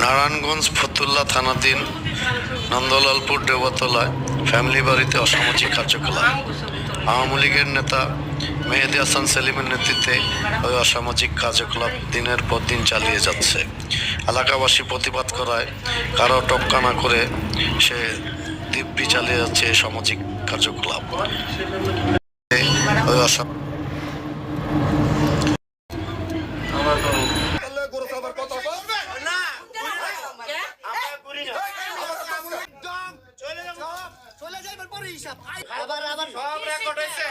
নারায়ণগঞ্জ ফতুল্লা থানাধীন নন্দলালপুর দেবতলায় ফ্যামিলি বাড়িতে অসামাজিক কার্যকলাপ। আওয়ামী লীগের নেতা মেহেদি হাসান সেলিমের নেতৃত্বে ওই অসামাজিক কার্যকলাপ দিনের পর দিন চালিয়ে যাচ্ছে। এলাকাবাসী প্রতিবাদ করায় কারও টপকা না করে সে দিব্যি চালিয়ে যাচ্ছে সামাজিক কার্যকলাপ। ওই অসা তাহলে গরু সবার কথা বল না আমরা করি না চলে যাব চলে যাইবার পরে হিসাব আবার আবার সব রেকর্ড হইছে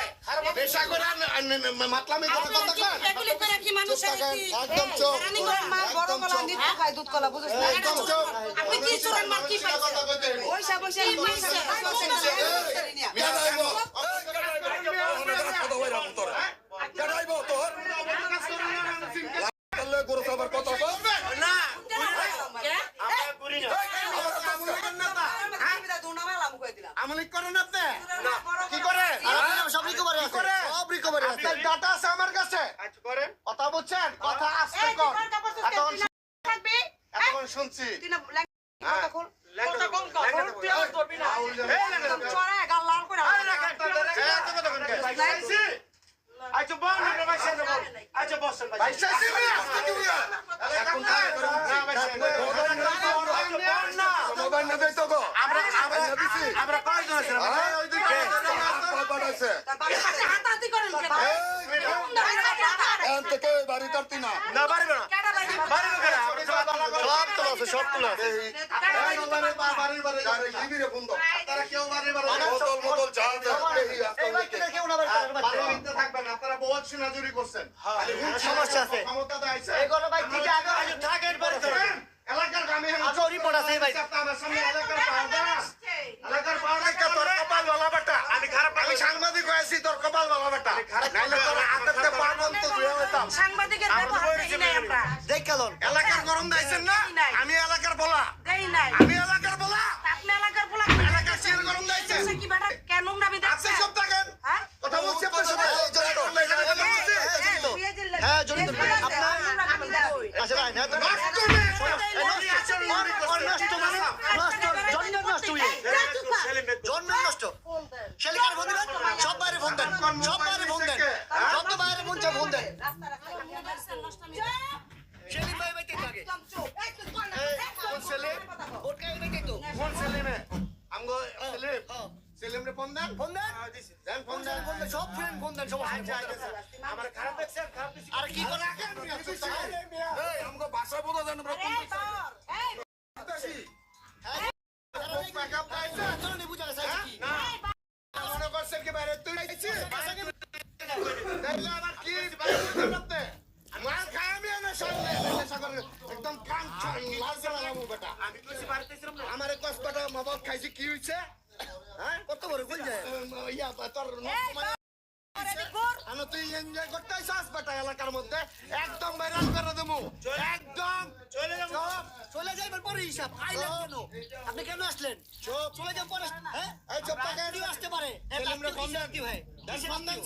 পেশা করে আন- আন- আন- মাতলামি করে কথা কন এগুলি করে কি মানুষ চুপ থাকেন, একদম মা বড় গলা চুপ। খায় দুধ কলা বুঝছ না একদম চুপ আপনি কি চুরেন মার কি পাইছেন কইতে হইব। পয়সা পয়সা কি পাইছেন বিয়া যাইব। তাহলে গরু সবার কথা বল না আমরা করি না আমলিক করেন আপনি? কি করে? সব রিকভারি আছে। করে? সব রিকভারি আছে। ডাটা আছে আমার কাছে? আচ্ছা করেন। কথা বুঝছেন? কথা আসতে কর। এতক্ষণ এতক্ষণ শুনছি। কথা কল লেখা কম কর। লেখা করবি না। এই লেখা একদম চড়া গাল লাল করে আরে লেখা একটা লেখা এত কথা কোন কে আচ্ছা আচ্ছা বসেন ভাই। এখন করুন না। আমরা কয়জন আছি এই ওই দিকে খবর হাতাহাতি করেন কেন এখন থেকে বাড়ি করতি না না পারবে না পারবে কেন সব তোলা আছে সব তোলা আছে আপনারা কেউ বাড়ি বাড়ি বোতল বোতল ঝাল কেউ না বাড়ি থাকবেন আপনারা বহুত সিনাজুরি করছেন সমস্যা আছে ক্ষমতা দেয়ছে এই গণ বাইক থেকে আগে আগে বাড়ি এলাকার গ্রামে আচ্ছা, রিপোর্ট আছে ভাই। আমার সামনে এলাকার পাওয়া এলাকার পাওয়া তোর কপাল বালা আমি খারাপ আমি সাংবাদিক হয়েছি তোর কপাল বালা বেটা। নাইলে তোর হাতেতে পা বন্ধ ধুয়ে হইতাম। সাংবাদিকের ব্যবহার দেই নাই আমরা। দেখ এলাকার গরম দিয়েছেন না? আমি ভাই বাইতে থাকে কোন সেলিম ওর কাছে বাইতে তো কোন সেলিমে আমগো সেলিম সেলিম রে ফোন দেন ফোন দেন দেন ফোন দেন ফোন দেন সব ফ্রেন্ড ফোন দেন সব আমার খারাপ দেখছেন খারাপ আর কি করে এই আমগো ভাষা বোঝা জানো আমরা কোন বুঝা গেছে কি মনে করছেন কি বাইরে তুই আইছি তাইলে আবার কি বাইরে করতে মার খায় আমি না সামনে নেশা আমারে কষ্টটা মবক খাইছি কি হইছে? হ্যাঁ? কত বড় কই যায় ইয়া তোর আমি তুই এনজয় করতে চাস বেটা এলাকার মধ্যে? একদম ভাইরাল করে দেবো। একদম। চলে যাব। চলে। যাইবার পরে হিসাব। আইলেন কেন? আপনি কেন আসলেন? চুপ। চলে যান পরে। হ্যাঁ? এই চুপ কেউ আসতে পারে। ফোন দেন। কি ভাই? ফোন দেন